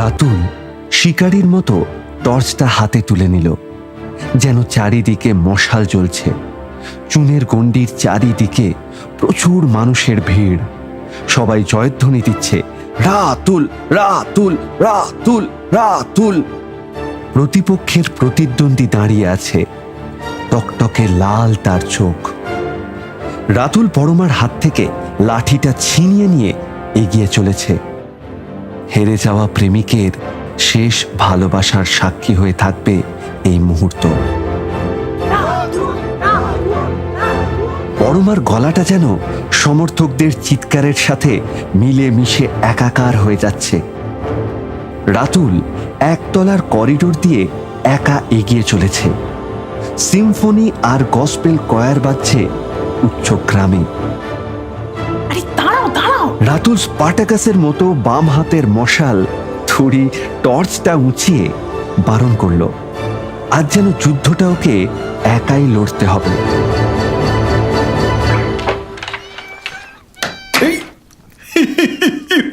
রাতুল শিকারীর মতো টর্চটা হাতে তুলে নিল, যেন চারিদিকে মশাল জ্বলছে। চুনের গণ্ডির চারিদিকে প্রচুর মানুষের ভিড়। সবাই জয়ধ্বনি দিচ্ছে, রাতুল রাতুল রাতুল রাতুল! প্রতিপক্ষের প্রতিদ্বন্দ্বী দাঁড়িয়ে আছে, টকটকে লাল তার চোখ। রাতুল পরমার হাত থেকে লাঠিটা ছিনিয়ে নিয়ে এগিয়ে চলেছে। হেরে যাওয়া প্রেমিকের শেষ ভালোবাসার সাক্ষী হয়ে থাকবে এই মুহূর্ত। পরমার গলাটা যেন সমর্থকদের চিৎকারের সাথে মিলে মিশে একাকার হয়ে যাচ্ছে। রাতুল একতলার করিডোর দিয়ে একা এগিয়ে চলেছে। সিম্ফনি আর গসপেল কয়ার বাজছে উচ্চ গ্রামে। রাতুল স্পার্টাকাসের মতো বাম হাতের মশাল ছুরি টর্চটা উঁচিয়ে বারণ করল আজ যেন যুদ্ধটা ওকে একাই লড়তে হবে।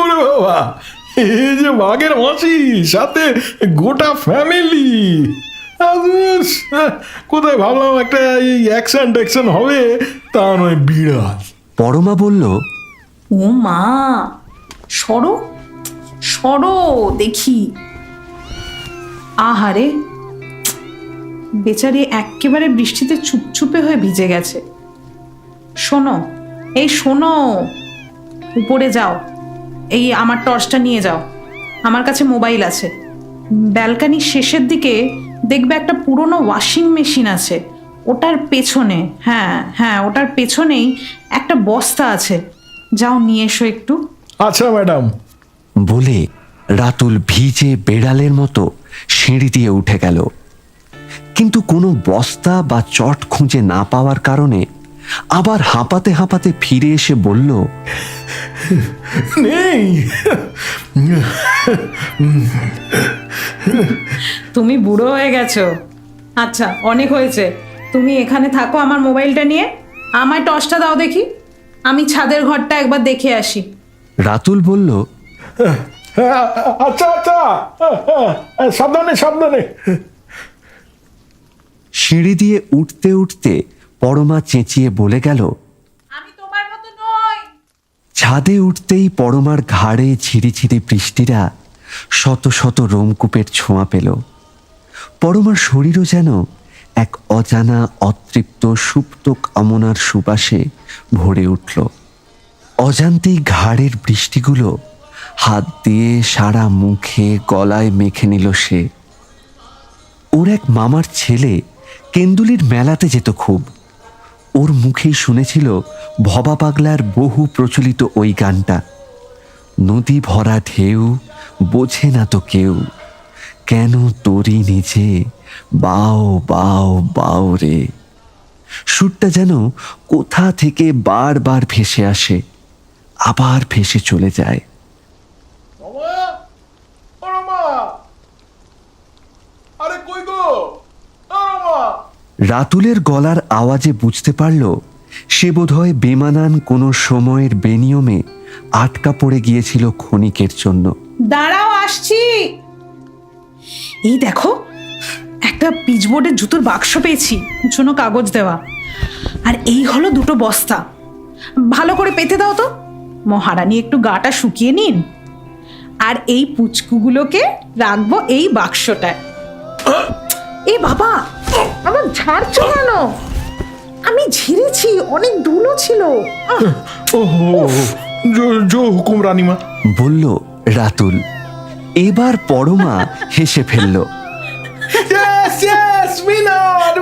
ওরে বাবা এই যে বাঘের মাসি সাথে গোটা ফ্যামিলি। কোথায় ভাবলাম একটা এই অ্যাকশন ট্যাকশন হবে তা নয় বিড়াল। পরমা বলল ও মা সরো সরো দেখি। আহারে, বেচারি এক্কেবারে বৃষ্টিতে চুপচুপে হয়ে ভিজে গেছে। শোনো, এই শোনো, উপরে যাও, এই আমার টর্চটা নিয়ে যাও, আমার কাছে মোবাইল আছে। ব্যালকানির শেষের দিকে দেখবে একটা পুরনো ওয়াশিং মেশিন আছে, ওটার পেছনে হ্যাঁ হ্যাঁ ওটার পেছনেই একটা বস্তা আছে। যাও নিয়ে এসো একটু। আচ্ছা ম্যাডাম। বলে রাতুল ভিজে বেড়ালের মতো সিঁড়ি দিয়ে উঠে গেল। কিন্তু কোনো বস্তা বা চট খুঁজে না পাওয়ার কারণে আবার হাঁপাতে হাঁপাতে ফিরে এসে বলল নেই। তুমি বুড়ো হয়ে গেছো। আচ্ছা অনেক হয়েছে। তুমি এখানে থাকো আমার মোবাইলটা নিয়ে। আমায় টর্চটা দাও দেখি। আমি ছাদের ঘরটা একবার দেখে আসি। রাতুল বলল আচ্ছা আচ্ছা। সাবধানে সাবধানে। সিঁড়ি দিয়ে উঠতে উঠতে পরমা চেঁচিয়ে বলে গেল আমি তোমার মতো নই। ছাদে উঠতেই পরমার ঘাড়ে ঝিরিঝিরি বৃষ্টিরা শত শত রোমকূপের ছোঁয়া পেল। পরমার শরীরও যেন এক অজানা, অতৃপ্ত, সুপ্ত কামনার সুবাসে ভরে উঠল। অজান্তেই ঘাড়ের বৃষ্টিগুলো হাত দিয়ে সারা মুখে গলায় মেখে নিল সে। ওর এক মামার ছেলে কেন্দুলির মেলাতে যেত খুব। ওর মুখেই শুনেছিল ভবা পাগলার বহু প্রচলিত ওই গানটা। নদী ভরা ঢেউ বোঝে না তো কেউ। কেন তোরি নিচে বাও বাও বাও রে। সুরটা যেন কোথা থেকে বারবার ভেসে আসে আবার ভেসে চলে যায়। রাতুলের গলার আওয়াজে বুঝতে পারল সে বোধহয় বেমানান কোনো সময়ের বেনিয়মে আটকা পড়ে গিয়েছিল ক্ষণিকের জন্য। দাঁড়াও আসছি। এই দেখো একটা পিচবোর্ডের জুতোর বাক্স পেয়েছি জন্য কাগজ দেওয়া। আর এই হলো দুটো বস্তা। ভালো করে পেতে দাও তো। মহারানী একটু গাটা শুকিয়ে নিন। আর এই পুচকুগুলোকে রাখব এই বাক্সটায়। এ বাবা আমার ঝাড়ছো কেন? আমি ঝিরেছি অনেক দুলো ছিল। জো হুকুম রানীমা। বলল রাতুল এবার পরমা হেসে ফেলল।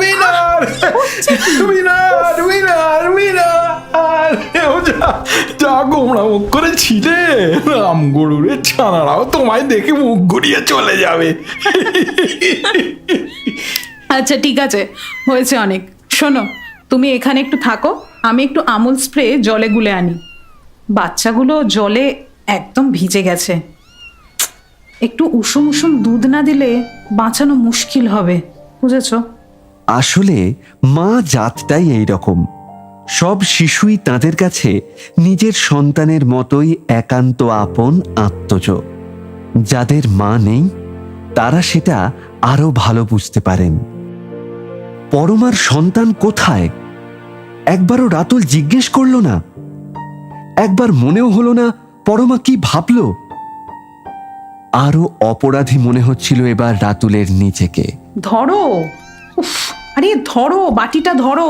উইনার উইনার উইনার উইনার যা গোমড়া মুখ করে ছিলে, রাম গরুরের ছানারাও তোমায় দেখে মুখ ঘুরিয়ে চলে যাবে। আচ্ছা ঠিক আছে, হয়েছে অনেক। শোনো, তুমি এখানে একটু থাকো, আমি একটু আমুল স্প্রে জলে গুলে আনি। বাচ্চাগুলো জলে একদম ভিজে গেছে। একটু উষুম উষুম দুধ না দিলে বাঁচানো মুশকিল হবে, বুঝেছ? আসলে মা জাতটাই এই রকম সব শিশুই তাদের কাছে নিজের সন্তানের মতোই একান্ত আপন, আত্মজ। যাদের মা নেই, তারা সেটা আরও ভালো বুঝতে পারেন। পরমার সন্তান কোথায়? একবারও রাতুল জিজ্ঞেস করল না। একবার মনেও হলো না পরমা কি ভাবলো। আরও অপরাধী মনে হচ্ছিল এবার রাতুলের নিজেকে। ধরো আরে ধরো বাটিটা ধরো।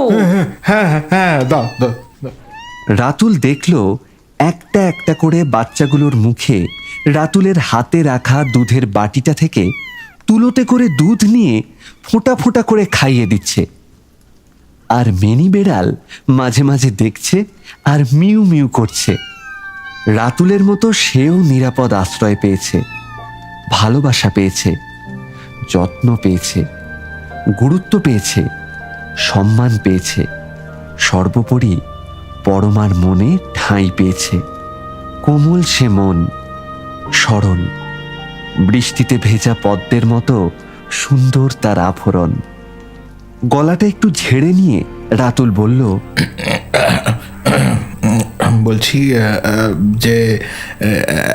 হ্যাঁ হ্যাঁ হ্যাঁ দাও দাও দাও। রাতুল দেখল একটা একটা করে বাচ্চাগুলোর মুখে রাতুলের হাতে রাখা দুধের বাটিটা থেকে তুলোতে করে দুধ নিয়ে ফোঁটা ফোঁটা করে খাইয়ে দিচ্ছে। আর মেনি বেড়াল মাঝে মাঝে দেখছে আর মিউ মিউ করছে। রাতুলের মতো সেও নিরাপদ আশ্রয় পেয়েছে ভালোবাসা পেয়েছে যত্ন পেয়েছে। গুরুত্ব পেয়েছে সম্মান পেয়েছে সর্বোপরি পরমার মনে ঠাঁই পেয়েছে। কোমল সে মন সরল বৃষ্টিতে ভেজা পদ্মের মতো সুন্দর তার আভরণ। গলাটা একটু ঝেড়ে নিয়ে রাতুল বলল বলছি যে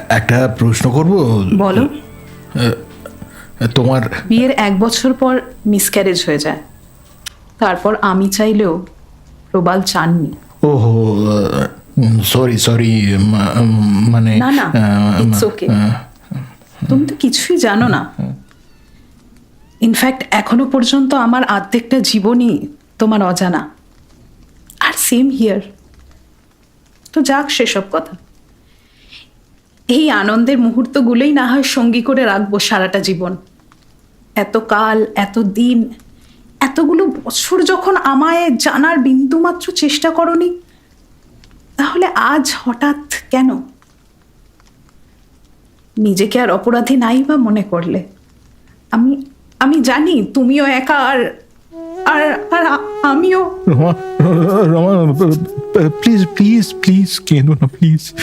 একটা প্রশ্ন করব? বলো। তোমার বিয়ের এক বছর পর মিসক্যারেজ হয়ে যায়। তারপর আমি চাইলেও প্রবাল চাননি। ওহো সরি সরি মানে না না ইটস ওকে তুমি তো কিছুই জানো না। ইনফ্যাক্ট এখনও পর্যন্ত আমার আর্ধেকটা জীবনই তোমার অজানা। আর সেম হিয়ার তো যাক সেসব কথা। এই আনন্দের মুহূর্তগুলোই না হয় সঙ্গী করে রাখব সারাটা জীবন। এত কাল, এত দিন, এতগুলো বছর যখন আমায় জানার বিন্দুমাত্র চেষ্টা করনি, তাহলে আজ হঠাৎ কেন? নিজেকে আর অপরাধী নাই বা মনে করলে। আমি আমি জানি তুমিও একা আর আর আর আমিও। Rama Rama please please please কেঁদো না প্লিজ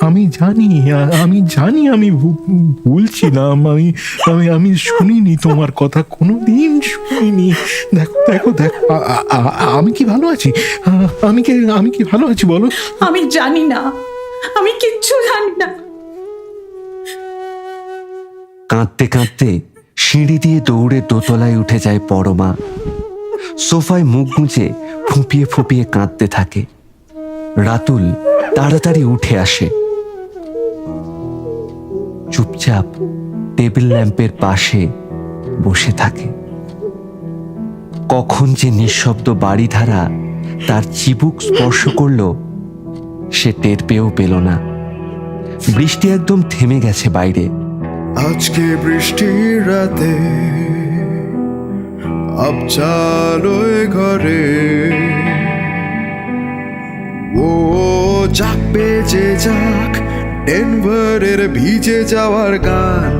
আমি জানি আমি জানি আমি ভু- ভুলছিলাম আমি আমি আমি শুনিনি তোমার কথা কোনোদিন শুনিনি। দেখো দেখো দেখো আমি কি ভালো আছি? আমি কি আমি কি ভালো আছি বলো। আমি জানি না আমি কিচ্ছু জানি না। কাঁদতে কাঁদতে সিঁড়ি দিয়ে দৌড়ে দোতলায় উঠে যায় পরমা। সোফায় মুখ গুঁজে ফুঁপিয়ে ফুঁপিয়ে কাঁদতে থাকে। রাতুল তাড়াতাড়ি উঠে আসে। চুপচাপ টেবিল ল্যাম্পের পাশে বসে থাকে। কখন যে নিঃশব্দ বাড়িধারা তার চিবুক স্পর্শ করল, সে টের পেয়েও পেল না। বৃষ্টি একদম থেমে গেছে বাইরে। আজকে বৃষ্টির রাতে আবচালোয় ঘরে। ও যাক বেজে যাক ডেনভারের ভিজে যাওয়ার গান।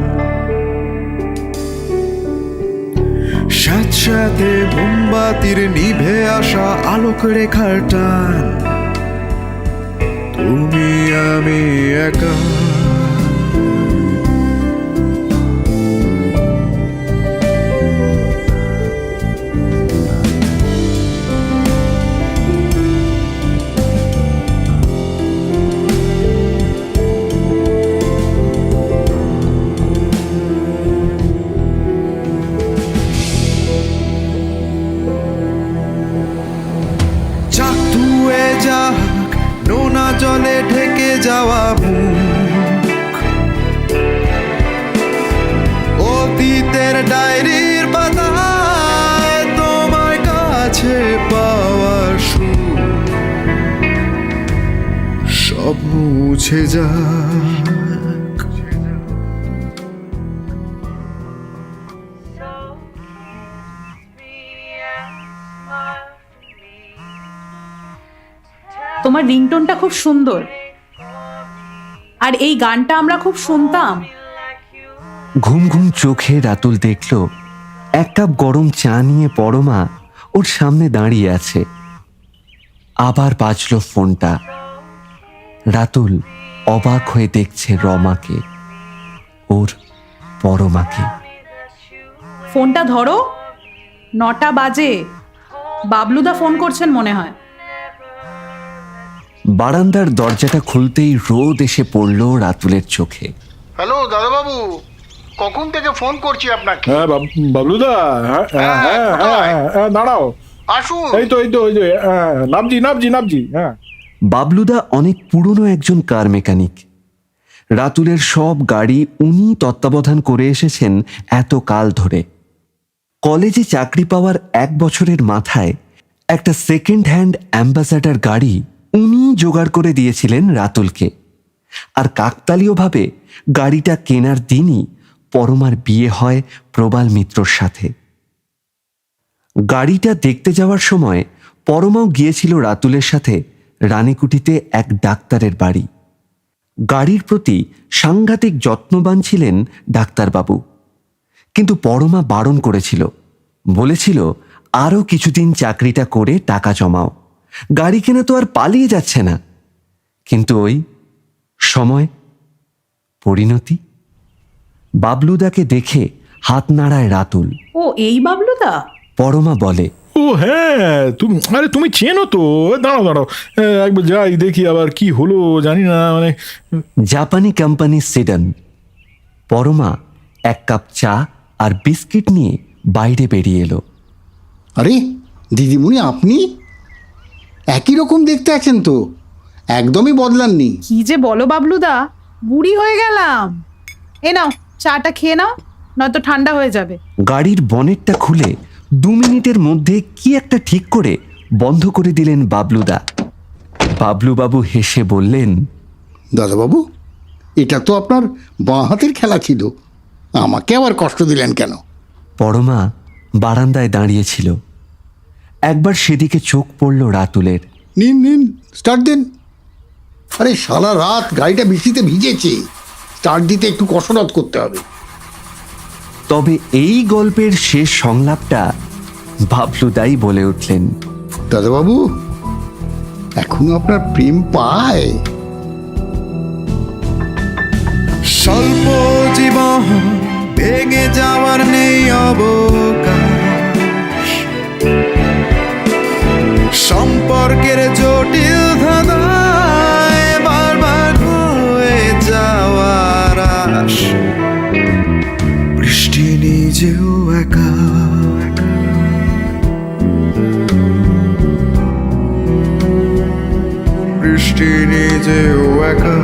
সাথে মোমবাতির নিভে আসা আলোক রেখার টান। তুমি আমি একা। মুছে যাক তোমার রিংটোনটা খুব সুন্দর। আর এই গানটা আমরা খুব শুনতাম। ঘুম ঘুম চোখে রাতুল দেখল এক কাপ গরম চা নিয়ে পরমা ওর সামনে দাঁড়িয়ে আছে। আবার বাজলো ফোনটা। রাতুল অবাক হয়ে দেখছে রমাকে ওর পরমাকে। ফোনটা ধরো। নটা বাজে। বাবলুদা ফোন করছেন মনে হয়। বারান্দার দরজাটা খুলতেই রোদ এসে পড়ল রাতুলের চোখে। হ্যালো দাদাবাবু কখন থেকে ফোন করছি আপনাকে? হ্যাঁ বাব- বাবলুদা হ্যাঁ হ্যাঁ হ্যাঁ, হ্যাঁ হ্যাঁ, দাঁড়াও। আসুন। এই তো এই তো এই যে হ্যাঁ, নামজি নামজি নামজি হ্যাঁ। বাবলুদা অনেক পুরনো একজন কার মেকানিক। রাতুলের সব গাড়ি উনি তত্ত্বাবধান করে এসেছেন এত কাল ধরে। কলেজে চাকরি পাওয়ার এক বছরের মাথায় একটা সেকেন্ড হ্যান্ড অ্যাম্বাসাডার গাড়ি উনি জোগাড় করে দিয়েছিলেন রাতুলকে। আর কাকতালীয়ভাবে গাড়িটা কেনার দিনই পরমার বিয়ে হয় প্রবাল মিত্রর সাথে। গাড়িটা দেখতে যাওয়ার সময় পরমাও গিয়েছিল রাতুলের সাথে রানীকুটিতে এক ডাক্তারের বাড়ি। গাড়ির প্রতি সাংঘাতিক যত্নবান ছিলেন ডাক্তারবাবু। কিন্তু পরমা বারণ করেছিল। বলেছিল আরও কিছুদিন চাকরিটা করে টাকা জমাও। গাড়ি কেনা তো আর পালিয়ে যাচ্ছে না। কিন্তু ওই সময় পরিণতি? বাবলুদাকে দেখে হাত নাড়ায় রাতুল। ও এই বাবলুদা? পরমা বলে ও হ্যাঁ তুমি আরে তুমি চেনো তো? দাঁড়াও দাঁড়াও। হ্যাঁ, একবার যাই দেখি আবার কি হলো জানি না মানে জাপানি কোম্পানি সিডন পরমা এক কাপ চা আর বিস্কিট নিয়ে বাইরে বেরিয়ে এলো। আরে দিদিমণি আপনি? একই রকম দেখতে আছেন তো। একদমই বদলাননি। কি যে বলো বাবলুদা বুড়ি হয়ে গেলাম। এ নাও চাটা খেয়ে নাও নয়তো ঠান্ডা হয়ে যাবে। গাড়ির বনেটটা খুলে দু মিনিটের মধ্যে কি একটা ঠিক করে বন্ধ করে দিলেন বাবলুদা। বাবলুবাবু হেসে বললেন দাদাবাবু এটা তো আপনার বাঁ হাতের খেলা ছিল। আমাকে আবার কষ্ট দিলেন কেন? পরমা বারান্দায় দাঁড়িয়েছিল একবার সেদিকে চোখ পড়ল রাতুলের। নিন নিন স্টার্ট দিন। আরে সারা রাত গাড়িটা বৃষ্টিতে ভিজেছে। স্টার্ট দিতে একটু কসরত করতে হবে। তবে এই গল্পের শেষ সংলাপটা বাবলুদাই বলে উঠলেন। দাদাবাবু এখন আপনার প্রেম পায়। স্বল্প জীবন ভেঙে যাওয়ার নেই অবকাশ। সম্পর্কের জটিল যে নিজেও একা। বৃষ্টি নিজেও একা।